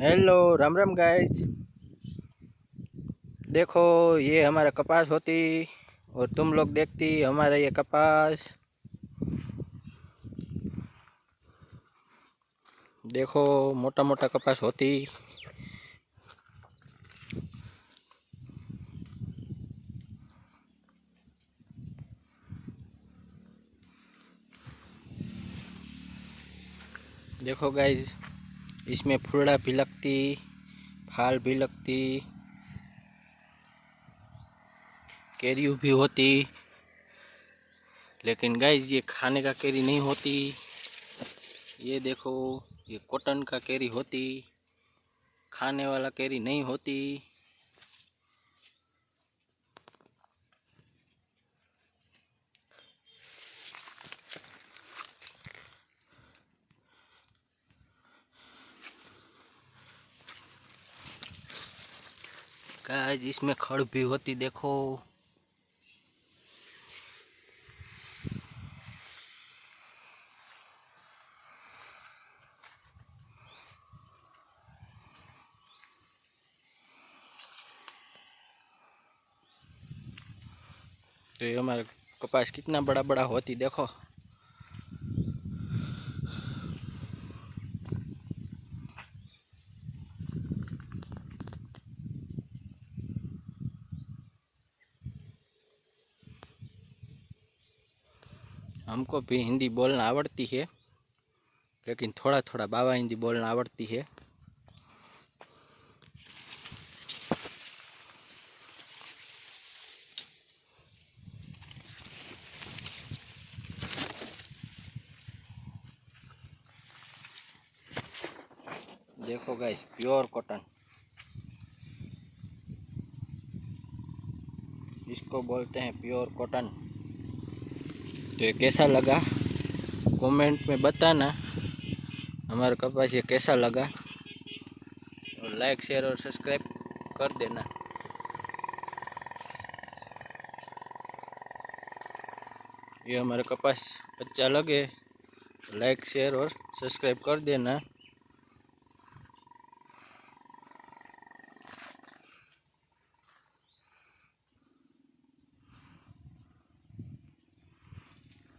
Hello Ram Ram guys देखो, ये हमारा कपास होती और तुम लोग देखती हमारा ये कपास. देखो मोटा मोटा कपास होती. देखो गाइस इसमें फुलड़ा भी लगती फाल भी लगती केरी भी होती। लेकिन गाइज़ ये खाने का कैरी नहीं होती। ये देखो, ये कॉटन का कैरी होती। खाने वाला कैरी नहीं होती। गाइस, इसमें खड़ भी होती, देखो। तो ये हमारा कपास कितना बड़ा बड़ा होती, देखो। हमको भी हिंदी बोलना आवड़ती है, लेकिन थोड़ा थोड़ा बाबा हिंदी बोलना आवड़ती है। देखो गाइस प्योर कॉटन इसको बोलते हैं प्योर कॉटन तो ये कैसा लगा कमेंट में बताना हमारा कपास ये कैसा लगा और लाइक शेयर और सब्सक्राइब कर देना ये हमारा कपास अच्छा लगे लाइक शेयर और सब्सक्राइब कर देना